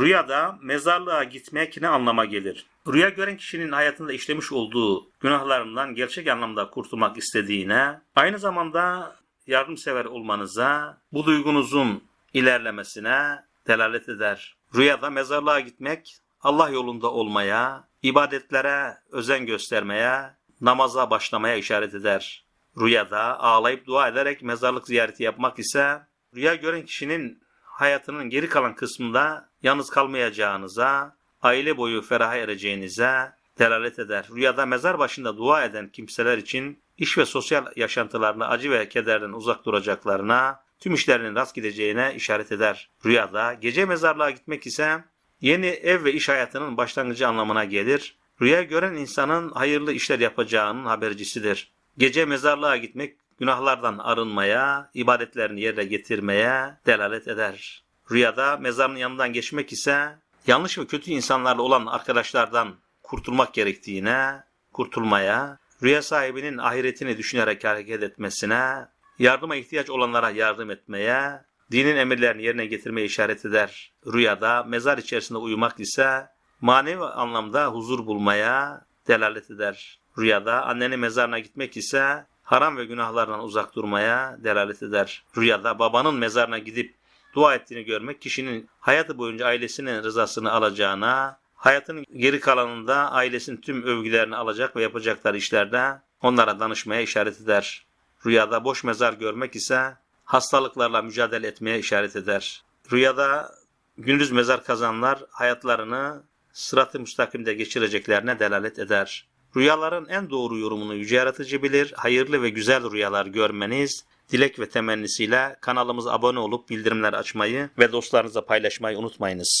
Rüyada mezarlığa gitmek ne anlama gelir? Rüya gören kişinin hayatında işlemiş olduğu günahlarından gerçek anlamda kurtulmak istediğine, aynı zamanda yardımsever olmanıza, bu duygunuzun ilerlemesine delalet eder. Rüyada mezarlığa gitmek, Allah yolunda olmaya, ibadetlere özen göstermeye, namaza başlamaya işaret eder. Rüyada ağlayıp dua ederek mezarlık ziyareti yapmak ise, rüya gören kişinin hayatının geri kalan kısmında yalnız kalmayacağınıza, aile boyu feraha ereceğinize delalet eder. Rüyada mezar başında dua eden kimseler için iş ve sosyal yaşantılarına acı ve kederden uzak duracaklarına, tüm işlerinin rast gideceğine işaret eder. Rüyada gece mezarlığa gitmek ise yeni ev ve iş hayatının başlangıcı anlamına gelir. Rüya gören insanın hayırlı işler yapacağının habercisidir. Gece mezarlığa gitmek günahlardan arınmaya, ibadetlerini yerine getirmeye delalet eder. Rüyada mezarın yanından geçmek ise yanlış ve kötü insanlarla olan arkadaşlardan kurtulmak gerektiğine, kurtulmaya, rüya sahibinin ahiretini düşünerek hareket etmesine, yardıma ihtiyaç olanlara yardım etmeye, dinin emirlerini yerine getirmeye işaret eder. Rüyada mezar içerisinde uyumak ise manevi anlamda huzur bulmaya delalet eder. Rüyada annenin mezarına gitmek ise haram ve günahlardan uzak durmaya delalet eder. Rüyada babanın mezarına gidip dua ettiğini görmek kişinin hayatı boyunca ailesinin rızasını alacağına, hayatının geri kalanında ailesinin tüm övgülerini alacak ve yapacakları işlerde onlara danışmaya işaret eder. Rüyada boş mezar görmek ise hastalıklarla mücadele etmeye işaret eder. Rüyada gündüz mezar kazanlar hayatlarını sırat-ı müstakimde geçireceklerine delalet eder. Rüyaların en doğru yorumunu yüce yaratıcı bilir. Hayırlı ve güzel rüyalar görmeniz dilek ve temennisiyle kanalımıza abone olup bildirimler açmayı ve dostlarınızla paylaşmayı unutmayınız.